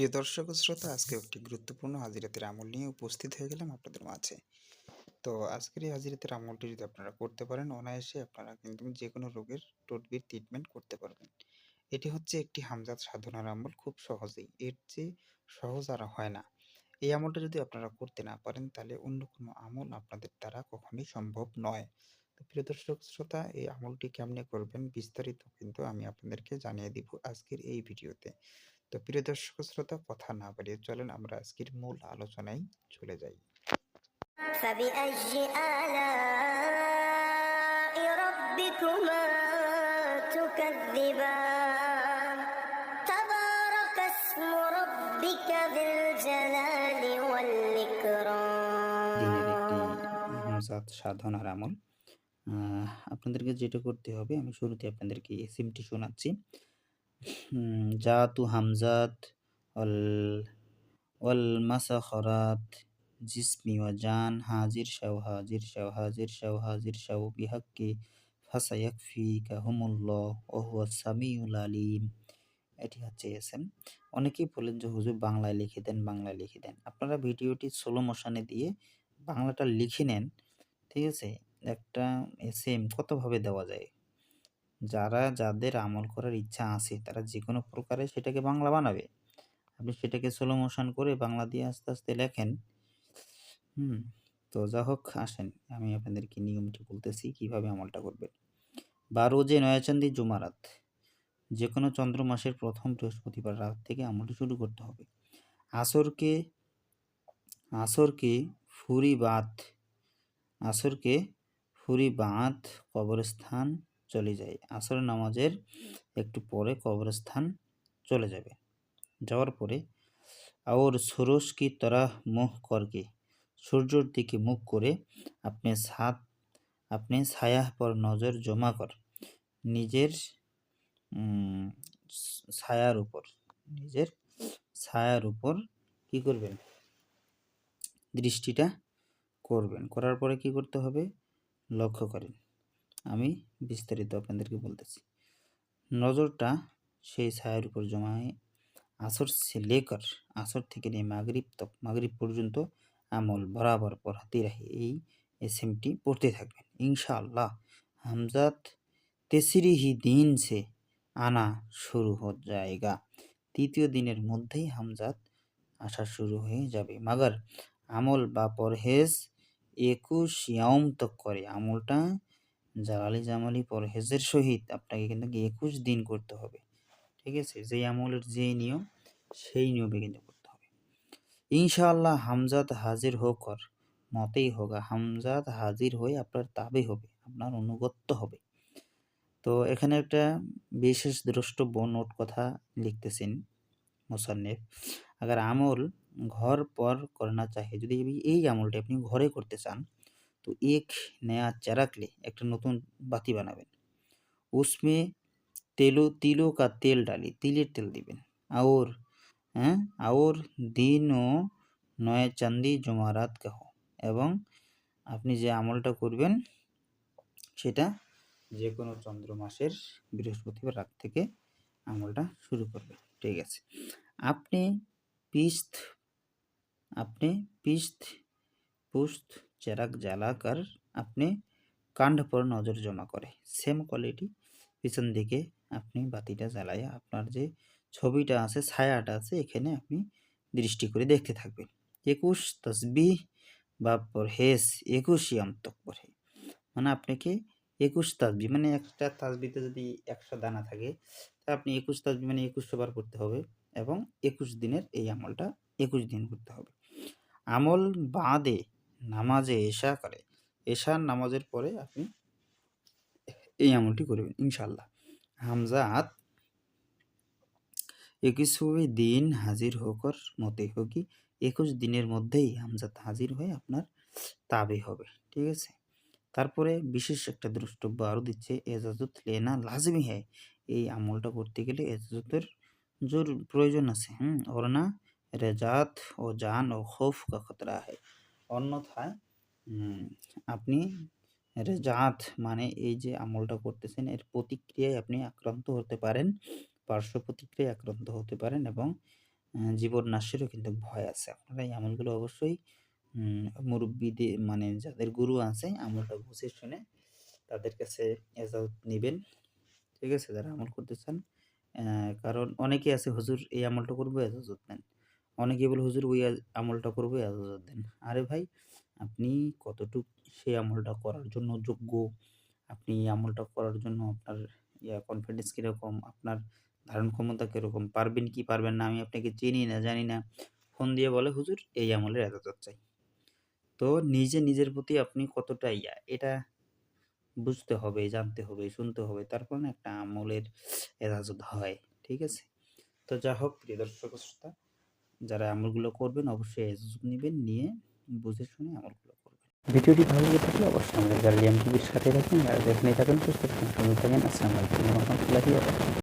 প্রিয় দর্শক শ্রোতা আজকে একটি গুরুত্বপূর্ণ হাজিরাতের আমল নিয়ে উপস্থিত হয়ে গেলাম আপনাদের মাঝে। তো আজকের এই হাজিরাতের আমলটি যদি আপনারা করতে পারেন, অনায়াসে আপনারা কিন্তু যে কোনো রোগের টটবির ট্রিটমেন্ট করতে পারবেন। এটি হচ্ছে একটি হামজাত সাধনার আমল, খুব সহজেই। এর চেয়ে সহজ আর হয় না। এই আমলটা যদি আপনারা করতে না পারেন, তাহলে অন্য কোনো আমল আপনাদের দ্বারা কখনোই সম্ভব নয়। তো প্রিয় দর্শক শ্রোতা, এই আমলটি কেমনে করবেন বিস্তারিত কিন্তু আমি আপনাদেরকে জানিয়ে দিব আজকের এই ভিডিওতে। তো প্রিয় দর্শক শ্রোতা কথা না বাড়িয়ে চলেন আমরা আজকের মূল আলোচনায় চলে যাই فبأي آلاء ربكما تكذبان تبارك اسم ربك ذي الجلال والإكرام দিনের একটি হামজাত সাধনার আমল আহ, আপনাদেরকে যেটা করতে হবে আমি শুরুতে আপনাদেরকে এই সিমটি শোনাচ্ছি হুম, জাতু হামজাত অল মাসাখরাত জিসমি ওয়া জান হাজির শাও হাজির শাও হাজির শাও হাজির শাও বিহাক্কি ফাসায়াকফি কাহুমুল্লাহ ও হুয়া সামিউল আলিম এটি হচ্ছে এসএম অনেকেই বলেন যে, হুজুর, বাংলায় লিখে দেন, বাংলায় লিখে দেন। আপনারা ভিডিওটি স্লো মোশনে দিয়ে বাংলাটা লিখে নেন, ঠিক আছে? একটা এসএম কতভাবে দেওয়া যায়? যারা যাদের আমল করার ইচ্ছা আছে, তারা যে কোনো প্রকারে সেটাকে বাংলা বানাবে। আপনি সেটাকে স্লো মোশন করে বাংলা দিয়ে আস্তে আস্তে লেখেন। হুম, তো যা হোক, আসেন। আমি আপনাদেরকে নিয়মটি বলতেছি কীভাবে আমলটা করবেন। বারো যে নয়াচান্দি জুমারাত যে কোনো চন্দ্র মাসের প্রথম বৃহস্পতিবার রাত থেকে আমলটি শুরু করতে হবে। আসরকে আসরকে ফুরি বাত আসরকে ফুরি বাঁধ কবরস্থান চলে যায়। আসর নামাজের একটু পরে কবরস্থান চলে যাবে। যাওয়ার পরে আওর সুরস কি তরা মুখ করকে সূর্যর দিকে মুখ করে আপনি সাত, আপনি ছায়া পর নজর জমা কর। নিজের ছায়ার উপর, নিজের ছায়ার উপর কি করবেন? দৃষ্টিটা করবেন। করার পরে কি করতে হবে? লক্ষ্য করেন। আমি বিস্তারিত আপনাদেরকে বলতেছি। নজরটা সেই ছায়ার উপর জমায় আসর সে লেকর আসর থেকে নিয়ে মাগরিব তক, মাগরিব পর্যন্ত আমল বরাবর পড়াতে রাখে। এই এসএমটি পড়তে থাকবেন। ইনশাআল্লাহ হামজাত তেসরি হি দিন সে আনা শুরু হয়ে যায়গা। তৃতীয় দিনের মধ্যেই হামজাত আসা শুরু হয়ে যাবে। মাগার আমল বা পরহেজ একুশ ইয়াম তক করে। আমলটা জালালি জামালি পরহেজের সহিত আপনাকে কিন্তু একুশ দিন করতে হবে। ঠিক আছে? যেই আমলের যে নিয়ম, সেই নিয়মে কিন্তু করতে হবে। ইনশাআল্লাহ হামজাত হাজির হোকর মতেই হোগা হামজাত হাজির হয়ে আপনার তাবে হবে, আপনার অনুগত্য হবে। তো এখানে একটা বিশেষ দ্রষ্টব্য, নোট কথা লিখতেছেন মোসান্নেফ। আগার আমল ঘর পর করনা চাহে। যদি এই আমলটা আপনি ঘরে করতে চান তো এক নয়া চারাকলে একটা নতুন বাতি বানাবেন। উসমে তেলো, তিলো কা তেল ডালি, তিলের তেল দিবেন। আর হ্যাঁ আর দিন ও নয় চান্দি জমারাত কাহ এবং আপনি যে আমলটা করবেন, সেটা যে কোনো চন্দ্র মাসের বৃহস্পতিবার রাত থেকে আমলটা শুরু করবেন। ঠিক আছে। আপনি পিস্ত আপনি পিস্ত, পুস্ত চেরাক জ্বালাকার আপনি কাণ্ড পর নজর জমা করে। সেম কোয়ালিটি পিছন দিকে আপনি বাতিটা জ্বালায় আপনার যে ছবিটা আছে, ছায়াটা আছে, এখানে আপনি দৃষ্টি করে দেখতে থাকবেন। একুশ তসবিহ বা পরহেজ একুশ ইয়াম তক পড়ে মানে আপনাকে একুশ তাসবি মানে একটা তাসবিতে যদি একশো দানা থাকে, তা আপনি একুশ তাসবি মানে একুশশো বার করতে হবে এবং একুশ দিনের এই আমলটা একুশ দিন করতে হবে। আমল বাদে নামাজে এশা করে। এশার নামাজের পরে আপনি এই আমলটি করবেন ইনশাল্লাহ হামজাত একুশে দিন হাজির হোকর মতে হোকি একুশ দিনের মধ্যেই হামজাত হাজির হয়ে আপনার তাবে হবে, ঠিক আছে? তারপরে বিশেষ একটা দ্রষ্টব্য আরও দিচ্ছে, এজাজত লেনা লাজমি হ্যায়। এই আমলটা করতে গেলে এজাজতের জোর প্রয়োজন আছে, হুম? ওর না রেজাত ও জান ও খৌফ কা খতরা হয় অন্যথায় আপনি রেজাত মানে এই যে আমলটা করতেছেন এর প্রতিক্রিয়ায় আপনি আক্রান্ত হতে পারেন পার্শ্ব প্রতিক্রিয়ায় আক্রান্ত হতে পারেন এবং জীবন নাশেরও কিন্তু ভয় আছে। আপনারা এই আমলগুলো অবশ্যই মুরব্বিদের মানে যাদের গুরু আছে আমলটা বুঝে শুনে তাদের কাছে এজাজত নেবেন। ঠিক আছে যারা আমল করতে চান কারণ অনেকে আছে হুজুর এই আমলটা করব এজাজত নেন। অনেকে বলে, হুজুর, ওই আমলটা করব এজাজত দেন। আরে ভাই, আপনি কতটুক সেই আমলটা করার জন্য যোগ্য? আপনি এই আমলটা করার জন্য আপনার ইয়া কনফিডেন্স কীরকম? আপনার ধারণ ক্ষমতা কীরকম? পারবেন কি পারবেন না? আমি আপনাকে চিনি না, জানি না। ফোন দিয়ে বলে, হুজুর, এই আমলের এজাজত চাই। তো নিজে, নিজের প্রতি আপনি কতটা ইয়া, এটা বুঝতে হবে, জানতে হবে, শুনতে হবে। তারপর একটা আমলের এজাজত হয়, ঠিক আছে? তো যা হোক প্রিয় দর্শক, শ্রোতা যারা আমলগুলো করবেন, অবশ্যই এজাজত নেবেন, নিয়ে বুঝে শুনে আমলগুলো করবেন। ভিডিওটি ভালো লেগে থাকলে অবশ্যই আমাদের গার্জিয়ান টিভির সাথে থাকুন আর যেখানেই থাকেন, সুস্থ থাকুন আসসালামু আলাইকুম। রহমতুল্লাহি